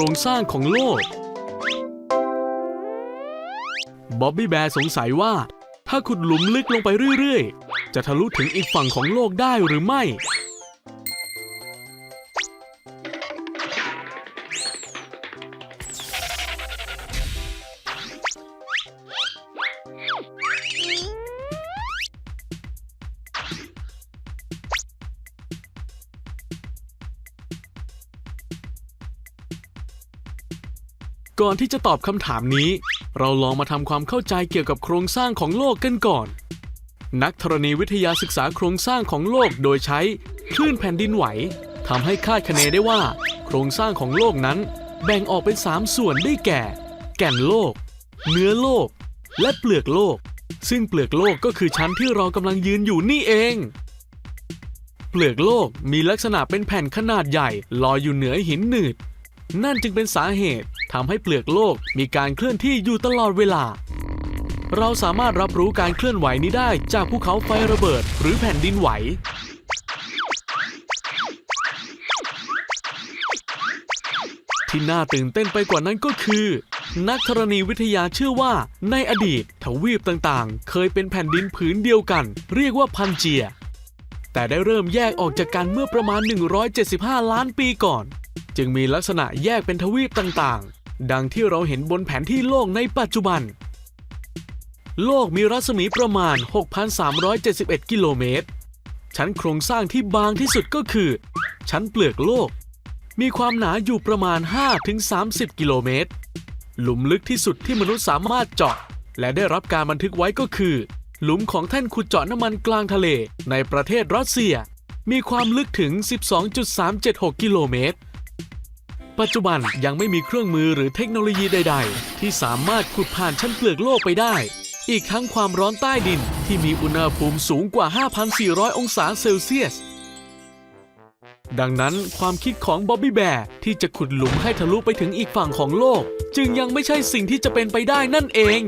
ครงสร้างของโลก บ๊อบบี้แบร์สงสัยว่า ถ้าขุดหลุมลึกลงไปเรื่อย ๆ จะทะลุถึงอีกฝั่งของโลกได้หรือไม่ ก่อนที่จะตอบคำถามนี้ เราลองมาทำความเข้าใจเกี่ยวกับโครงสร้างของโลกกันก่อน นักธรณีวิทยาศึกษาโครงสร้างของโลกโดยใช้คลื่นแผ่นดินไหวทำให้คาดคะเนได้ว่า โครงสร้างของโลกนั้น แบ่งออกเป็น 3 ส่วนได้แก่ แก่นโลก เนื้อโลก และเปลือกโลก ซึ่งเปลือกโลกก็คือชั้นที่เรากำลังยืนอยู่นี่เอง เปลือกโลกมีลักษณะเป็นแผ่นขนาดใหญ่ลอยอยู่เหนือหินหนืด นั่นจึงเป็นสาเหตุทำให้เปลือกโลกมีการเคลื่อนที่อยู่ตลอดเวลา เราสามารถรับรู้การเคลื่อนไหวนี้ได้จากภูเขาไฟระเบิด หรือแผ่นดินไหว ที่น่าตื่นเต้นไปกว่านั้นก็คือ นักธรณีวิทยาเชื่อว่าในอดีตทวีปต่างๆ เคยเป็นแผ่นดินผืนเดียวกัน เรียกว่าพันเจีย แต่ได้เริ่มแยกออกจากกันเมื่อประมาณ 175 ล้านปีก่อน จึงมีลักษณะแยกเป็นทวีปต่างๆ ดังที่เราเห็นบนแผนที่โลกในปัจจุบัน โลกมีรัศมีประมาณ 6,371 กิโลเมตร ชั้นโครงสร้างที่บางที่สุดก็คือ ชั้นเปลือกโลก มีความหนาอยู่ประมาณ 5-30 กิโลเมตร หลุมลึกที่สุดที่มนุษย์สามารถเจาะ และได้รับการบันทึกไว้ก็คือ หลุมของแท่นขุดเจาะน้ำมันกลางทะเลในประเทศรัสเซียมีความลึกถึง 12.376 กิโลเมตร ปัจจุบันยังไม่มีเครื่องมือหรือเทคโนโลยีใด ๆ ที่สามารถขุดผ่านชั้นเปลือกโลกไปได้ อีกทั้งความร้อนใต้ดินที่มีอุณหภูมิสูงกว่า 5,400 องศาเซลเซียส ดังนั้นความคิดของบ๊อบบี้แบร์ที่จะขุดหลุมให้ทะลุไปถึงอีกฝั่งของโลก จึงยังไม่ใช่สิ่งที่จะเป็นไปได้นั่นเอง